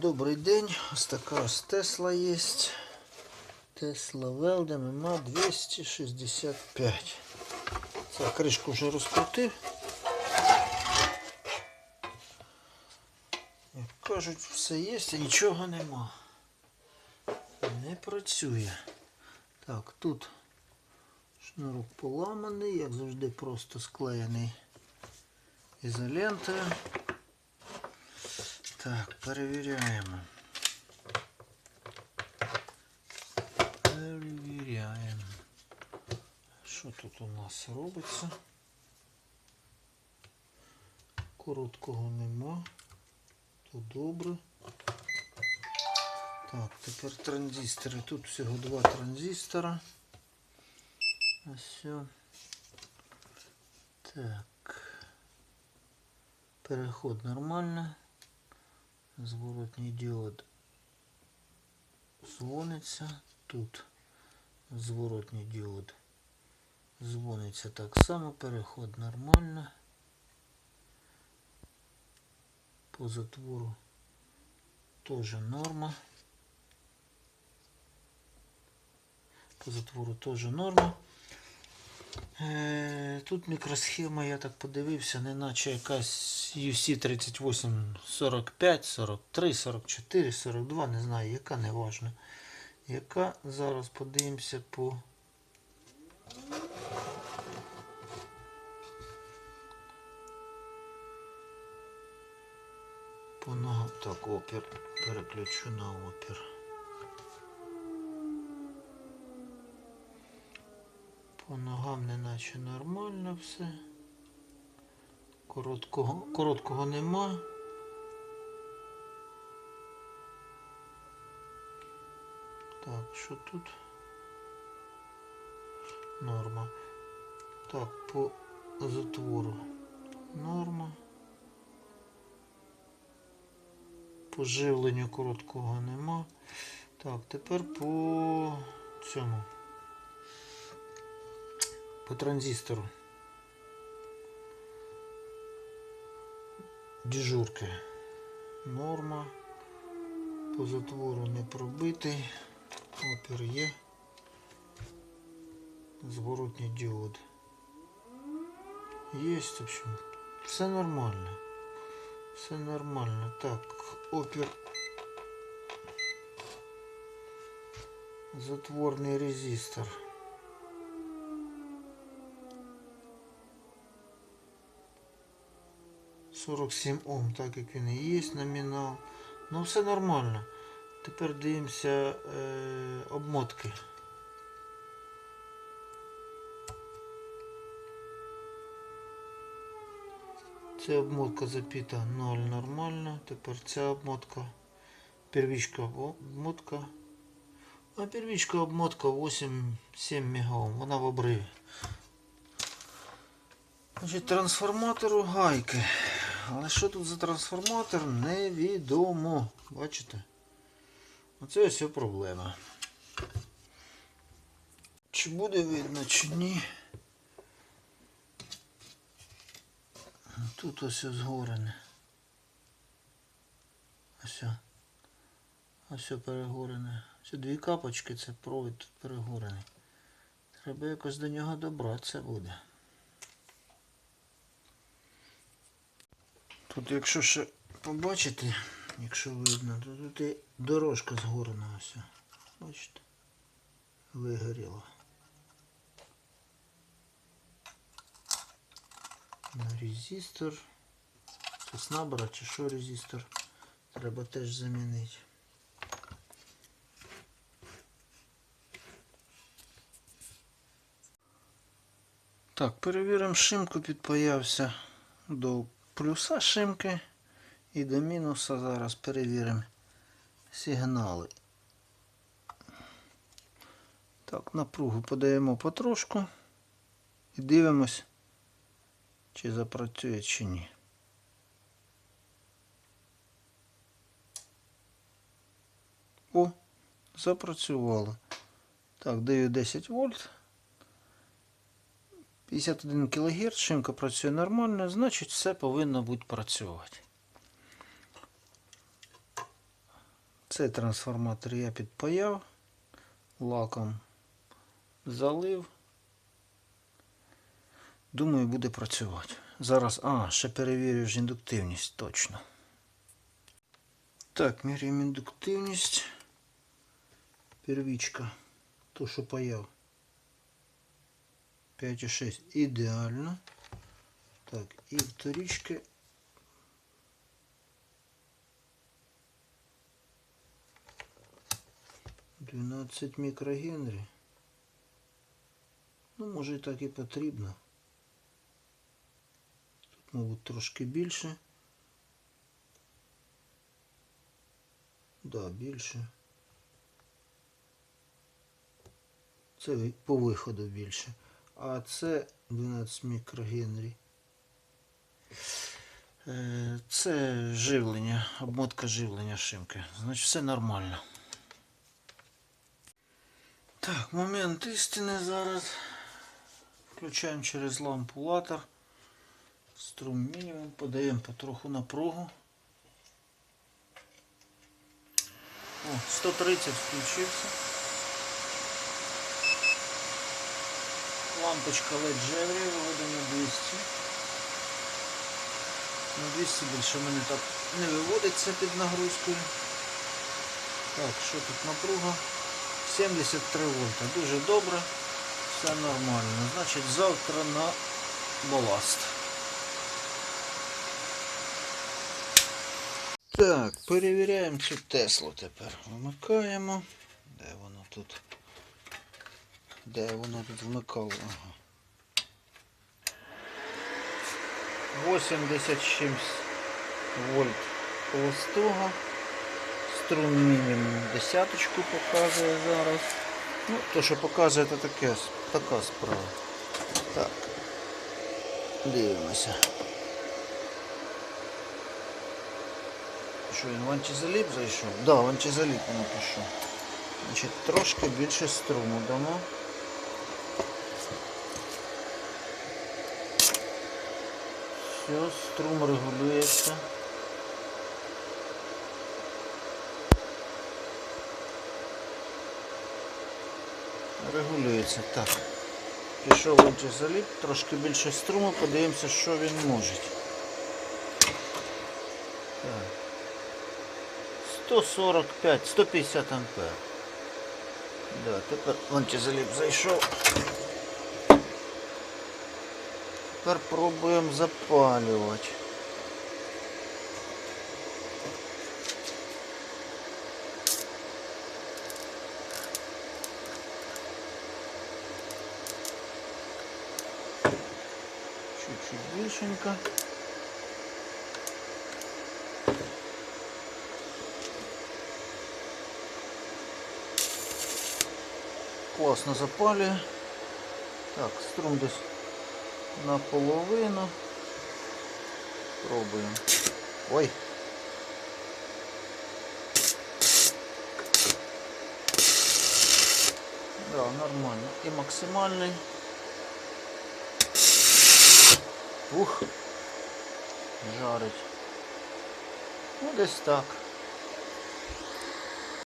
Добрий день. Ось така ось Тесла є. Тесла Велден МА 265. Це кришку вже розкрутив. Як кажуть, все є, а нічого нема. Не працює. Так, тут шнурок поламаний, як завжди, просто склеєний ізолентою. Так, перевіряємо. Перевіряємо. Що тут у нас робиться? Короткого нема. То добре. Так, тепер транзистори. Тут всього два транзистора. Ось. Так. Переход нормально. Зворотній діод дзвониться. Тут зворотній діод дзвониться так само. Переход нормально. По затвору теж норма. По затвору теж норма. Е, Тут мікросхема, я так подивився, не наче якась UC 38 45, 43, 44, 42, не знаю, яка не важна. Яка зараз подивимося по. По ногам. Так, опір. Переключу на опір. Ногам неначе нормально все. Короткого, короткого нема. Так, що тут? Норма. Так, по затвору. Норма. По живленню короткого нема. Так, тепер по цьому. По транзистору. Дежурки. Норма. По затвору не пробитий. Опір є. Зворотній діод. Є, в общем. Все нормально. Все нормально. Так, опір. Затворний резистор. Сорок сім Ом, так як він і є номінал. Ну все нормально. Тепер дивимося е, обмотки. Ця обмотка запіта 0 нормально. Тепер ця обмотка. Первічка обмотка. А первічка обмотка 8-7 мегаом. Вона в обриві. Значить, трансформатору гайки. Але що тут за трансформатор, невідомо. Бачите? Оце ось проблема. Чи буде видно, чи ні. Тут ось згорене. Ось. Ось перегорене. Це дві капочки, це провід перегорений. Треба якось до нього добратися буде. Тут якщо ще побачите, якщо видно, то тут і дорожка згорена ось. Бачите? Вигоріла. На резистор. Це чи що резистор? Треба теж замінити. Так, перевіримо шимку, підпаявся до плюса шимки і до мінуса зараз перевіримо сигнали. Так, напругу подаємо потрошку і дивимось, чи запрацює, чи ні. О, запрацювало. Так, даю 10 вольт. 51 кГц, шимка працює нормально, значить все повинно бути працювати. Цей трансформатор я підпаяв, лаком залив. Думаю, буде працювати. Зараз, а, ще перевірю ж індуктивність точно. Так, міряємо індуктивність. Первічка. То, що паяв. 5,6 ідеально. Так, і вторічки. Дванадцять мікрогенрі. Ну, може і так і потрібно. Тут, мабуть, трошки більше. Да, більше. Це по виходу більше. А це 12 мікрогенрі. Е, Це живлення, обмотка живлення шимки. Значить, все нормально. Так, момент істини зараз. Включаємо через лампу латер. Струм мінімум, подаємо потроху напругу. О, 130 включився. Лампочка LED Jewelry виводимо 200. На 200 більше мене так не виводиться під нагрузкою. Так, що тут напруга? 73 вольта. Дуже добре. Все нормально. Значить завтра на баласт. Так, перевіряємо цю Теслу тепер. Вмикаємо. Де воно тут? Де воно тут вмикало? Ага. 86 вольт холостого. Струм мінімум десяточку показує зараз. Ну, то, що показує, це таке, така справа. Так. Дивимося. Що він в антизаліп зайшов? Так, да, в антизаліп воно пішов. Значить, трошки більше струму дамо. Все, струм регулюється. Регулюється. Так. Пішов антизаліп, трошки більше струму, подивимося, що він може. Так. 145, 150 ампер. Да, тепер антизаліп зайшов. Тепер пробуємо запалювати. Чуть-чуть більшенько. Класно запалює. Так, струм десь Наполовину. Пробуємо. Ой. Да, нормально. І максимальний. Ух. Жарить. Ну, десь так.